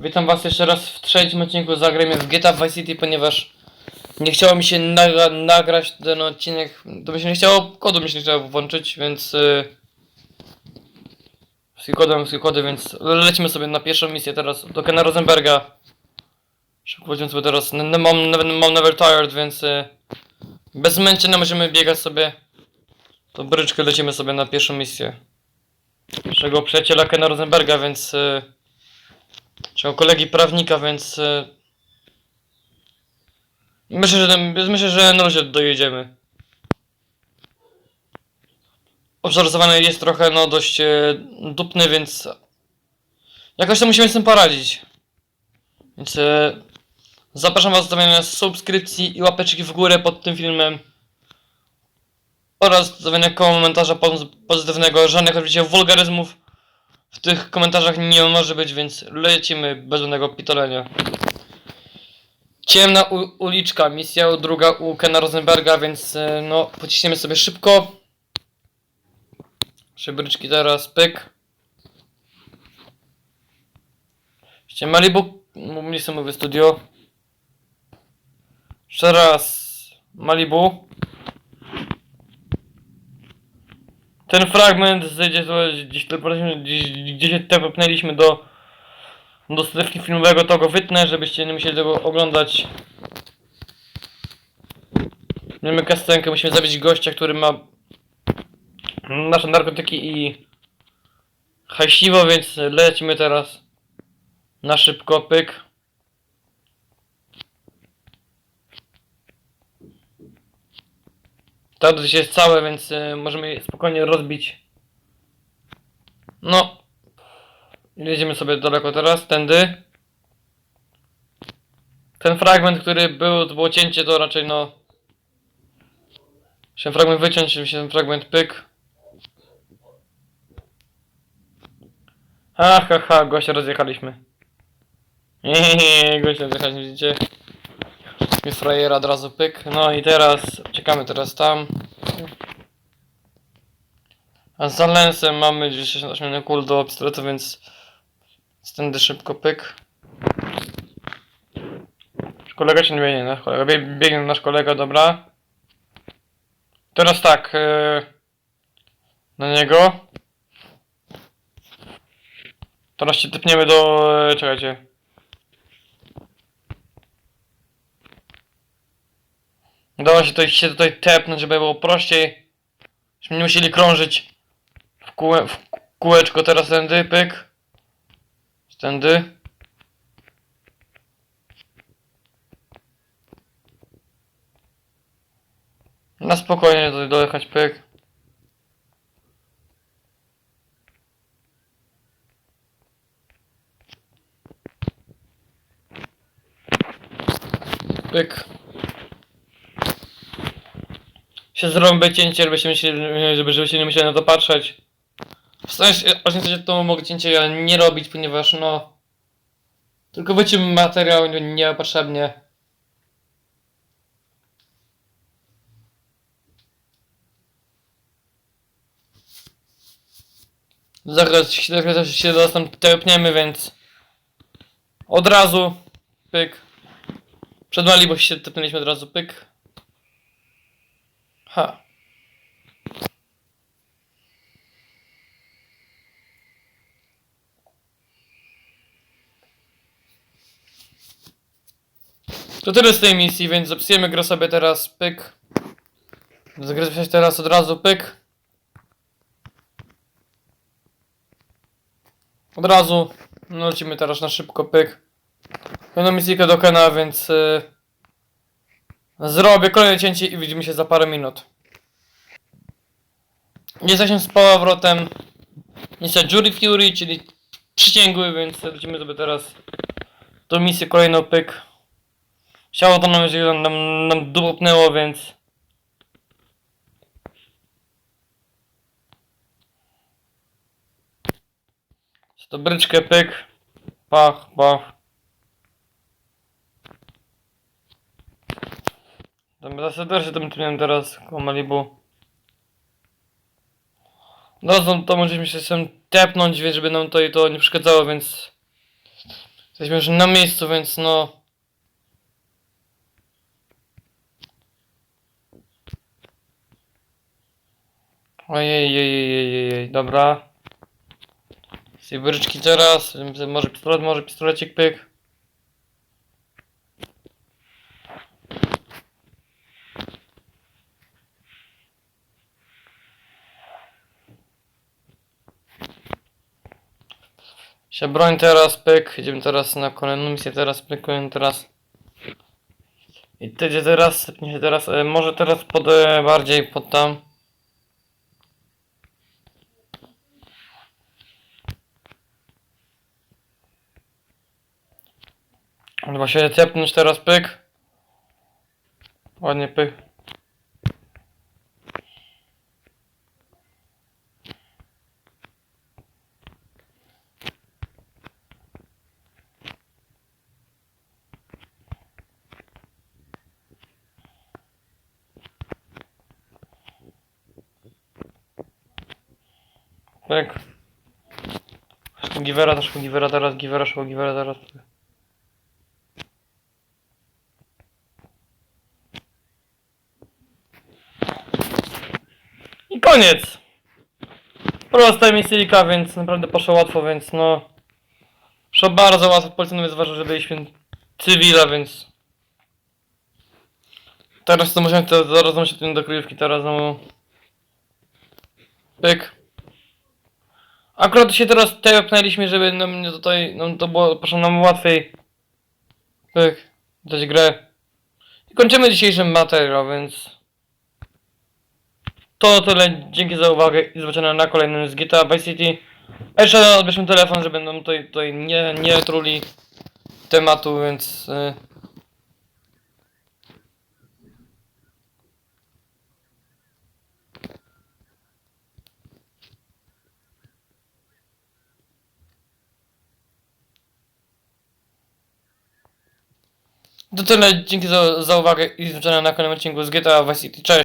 Witam was jeszcze raz w trzecim odcinku zagrajmy w GTA Vice City, ponieważ nie chciało mi się nagra nagrać ten odcinek, to mi się nie chciało, kodu mi się nie chciało włączyć, więc yy, z kody, więc lecimy sobie na pierwszą misję teraz do Kena Rosenberga. Szybko będziemy sobie teraz, mam, mam Never Tired, więc yy, bez zmęczenia możemy biegać sobie. To bryczkę lecimy sobie na pierwszą misję naszego przyjaciela Kena Rosenberga, więc y, naszego kolegi prawnika, więc y, myślę, że myślę, że na razie dojedziemy. Obszar jest trochę no dość y, dupny, więc jakoś to musimy z tym poradzić. Więc y, zapraszam was do zostawienia subskrypcji i łapeczki w górę pod tym filmem oraz zostawienia komentarza poz- pozytywnego. Żadnych oczywiście wulgaryzmów w tych komentarzach nie może być, więc lecimy bez żadnego pitolenia. Ciemna uliczka, misja druga u Kena Rosenberga, więc e, no pociśniemy sobie szybko. Szybryczki teraz, pyk. Jeszcze Malibu, nie mówię studio. Jeszcze raz Malibu. Ten fragment, gdzie, gdzieś, gdzieś, gdzie się tepnęliśmy do, do strefki filmowego, to go wytnę, żebyście nie musieli tego oglądać. Mamy kastenkę, musimy zabić gościa, który ma nasze narkotyki i hajsiwo, więc lecimy teraz na szybko, pyk. Dosyć jest całe, więc y, możemy je spokojnie rozbić. No. Jedziemy sobie daleko teraz, tędy. Ten fragment, który był, to było cięcie, to raczej no... Się fragment wyciąć, się ten fragment pyk. Ha, ha, ha, gościa rozjechaliśmy. Hehehe, gościa rozjechaliśmy, widzicie? Mi frajera od razu pyk. No i teraz czekamy teraz tam. A za lensem mamy 68 kul do pistoletu, więc stędy szybko pyk. Kolega czy nie biegnie? Nasz kolega. Bie- Biegnie nasz kolega, dobra. Teraz tak. Yy, na niego. Teraz się typniemy do... Yy, czekajcie. Dało się tutaj, się tutaj tepnąć, żeby było prościej. Żebyśmy nie musieli krążyć w, w kółeczko teraz tędy, pyk. Tędy. Na spokojnie tutaj dojechać, pyk. Pyk. Się zrobię cięcie, żebyście się, żeby, żebyście nie musieli na to patrzeć. W sensie, oczywiście to mogę cięcia nie robić, ponieważ no... Tylko wyciąłem materiał nie- niepotrzebnie. Zaraz się, zaraz się tam tepniemy, więc... Od razu, pyk. Przed Malibu się tepnęliśmy od razu, pyk. Ha. To tyle z tej misji, więc zapisujemy grę sobie teraz, pyk. Zagrać teraz od razu, pyk. Od razu. No lecimy teraz na szybko, pyk. Będą misję do Kena, więc... Yy, zrobię kolejne cięcie i widzimy się za parę minut. Jesteśmy z powrotem. Misja Jury Fury, czyli przysięgły, więc lecimy sobie teraz do misji kolejną pyk. Chciało to nam, że nam, nam dupnęło, więc... To bryczkę pyk. Pach, pach. Dobra, serdecznie tym tym teraz koło Malibu. No to, to możemy się sem tepnąć, więc żeby nam to i to nie przeszkadzało, więc jesteśmy już na miejscu, więc no. Ojej, ojej, ojej, ojej, dobra. Sybiryczki teraz, może pistolet, może pistolecik pyk. Się broń teraz, pyk. Idziemy teraz na kolejną misję, teraz pykujemy teraz. I ty gdzie teraz, sypnie się teraz, e, może teraz pod, e, bardziej pod tam. Chyba się cepnąć teraz, pyk. Ładnie pyk. Pyk. Givera też, Givera teraz, Givera, szło Givera teraz. I koniec! Prosta misyjka, więc naprawdę poszło łatwo, więc no... Szło bardzo łatwo, policjant zważył, że byliśmy cywila, więc... Teraz to musimy to zaraz się tym do kryjówki, teraz no... Pyk. Akurat się teraz tepnęliśmy, żeby nam nie tutaj, nam to było, poszło nam łatwiej. Pyk. Dać grę. I kończymy dzisiejszy materiał, więc... To tyle, dzięki za uwagę i zobaczenia na kolejnym z GTA Vice City. A jeszcze odbierzmy telefon, żeby nam tutaj, tutaj nie, nie truli tematu, więc... Y To tyle, dzięki za, za uwagę i zobaczenia na kolejnym odcinku z GTA Vice City. Cześć!